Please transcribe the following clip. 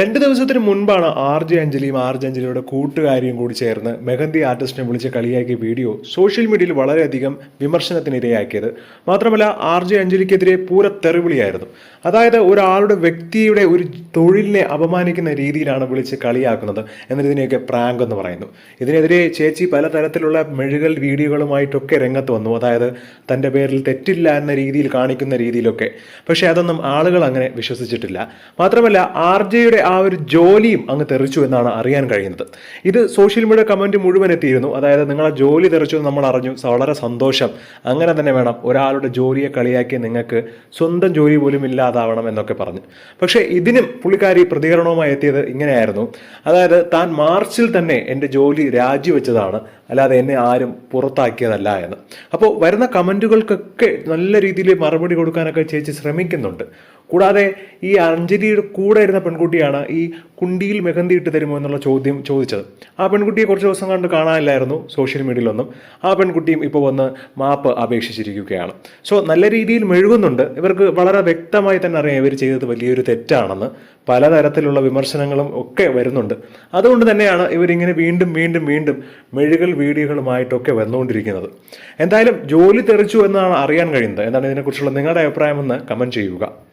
രണ്ട് ദിവസത്തിന് മുൻപാണ് ആർ ജെ അഞ്ജലിയും ആർ ജെ അഞ്ജലിയുടെ കൂട്ടുകാരിയും കൂടി ചേർന്ന് മെഹന്തി ആർട്ടിസ്റ്റിനെ വിളിച്ച് കളിയാക്കിയ വീഡിയോ സോഷ്യൽ മീഡിയയിൽ വളരെയധികം വിമർശനത്തിനിരയാക്കിയത് മാത്രമല്ല ആർ ജെ അഞ്ജലിക്കെതിരെ പൂര തെറിവിളിയായിരുന്നു. അതായത് ഒരാളുടെ വ്യക്തിയുടെ ഒരു തൊഴിലിനെ അപമാനിക്കുന്ന രീതിയിലാണ് വിളിച്ച് കളിയാക്കുന്നത് എന്നതിനെയൊക്കെ പ്രാങ്ക് എന്ന് പറയുന്നു. ഇതിനെതിരെ ചേച്ചി പലതരത്തിലുള്ള മെഴുകൽ വീഡിയോകളുമായിട്ടൊക്കെ രംഗത്ത് വന്നു. അതായത് തന്റെ പേരിൽ തെറ്റില്ല എന്ന രീതിയിൽ കാണിക്കുന്ന രീതിയിലൊക്കെ. പക്ഷേ അതൊന്നും ആളുകൾ അങ്ങനെ വിശ്വസിച്ചിട്ടില്ല. മാത്രമല്ല ആർ ജെയുടെ ആ ഒരു ജോലിയും അങ്ങ് തെറിച്ചു എന്നാണ് അറിയാൻ കഴിയുന്നത്. ഇത് സോഷ്യൽ മീഡിയ കമന്റ് മുഴുവൻ എത്തിയിരുന്നു. അതായത് നിങ്ങളെ ജോലി തെറിച്ചു എന്ന് നമ്മൾ അറിഞ്ഞു. വളരെ സന്തോഷം. അങ്ങനെ തന്നെ വേണം ഒരാളുടെ ജോലിയെ കളിയാക്കി നിങ്ങൾക്ക് സ്വന്തം ജോലി പോലും ഇല്ലാതാവണം എന്നൊക്കെ പറഞ്ഞു. പക്ഷേ ഇതിനും പുള്ളിക്കാരി പ്രതികരണവുമായി എത്തിയത് ഇങ്ങനെയായിരുന്നു. അതായത് താൻ മാർച്ചിൽ തന്നെ എന്റെ ജോലി രാജിവെച്ചതാണ് അല്ലാതെ എന്നെ ആരും പുറത്താക്കിയതല്ല എന്ന്. അപ്പോൾ വരുന്ന കമന്റുകൾക്കൊക്കെ നല്ല രീതിയിൽ മറുപടി കൊടുക്കാനൊക്കെ ചേച്ചി ശ്രമിക്കുന്നുണ്ട്. കൂടാതെ ഈ അഞ്ജലിയുടെ കൂടെ ഇരുന്ന പെൺകുട്ടിയാണ് ഈ കുണ്ടിയിൽ മെഹന്തി ഇട്ട് തരുമോ എന്നുള്ള ചോദ്യം ചോദിച്ചത്. ആ പെൺകുട്ടിയെ കുറച്ച് ദിവസം കണ്ട് കാണാനില്ലായിരുന്നു സോഷ്യൽ മീഡിയയിലൊന്നും. ആ പെൺകുട്ടിയും ഇപ്പോൾ വന്ന് മാപ്പ് അപേക്ഷിച്ചിരിക്കുകയാണ്. സോ നല്ല രീതിയിൽ മെഴുകുന്നുണ്ട്. ഇവർക്ക് വളരെ വ്യക്തമായി തന്നെ അറിയാം ഇവർ ചെയ്തത് വലിയൊരു തെറ്റാണെന്ന്. പലതരത്തിലുള്ള വിമർശനങ്ങളും ഒക്കെ വരുന്നുണ്ട്. അതുകൊണ്ട് തന്നെയാണ് ഇവരിങ്ങനെ വീണ്ടും വീണ്ടും വീണ്ടും മെഴുകൽ വീഡിയോകളുമായിട്ടൊക്കെ വന്നുകൊണ്ടിരിക്കുന്നത്. എന്തായാലും ജോലി തെറിച്ചു എന്നാണ് അറിയാൻ കഴിയുന്നത്. എന്താണ് ഇതിനെക്കുറിച്ചുള്ള നിങ്ങളുടെ അഭിപ്രായമെന്ന് കമന്റ് ചെയ്യുക.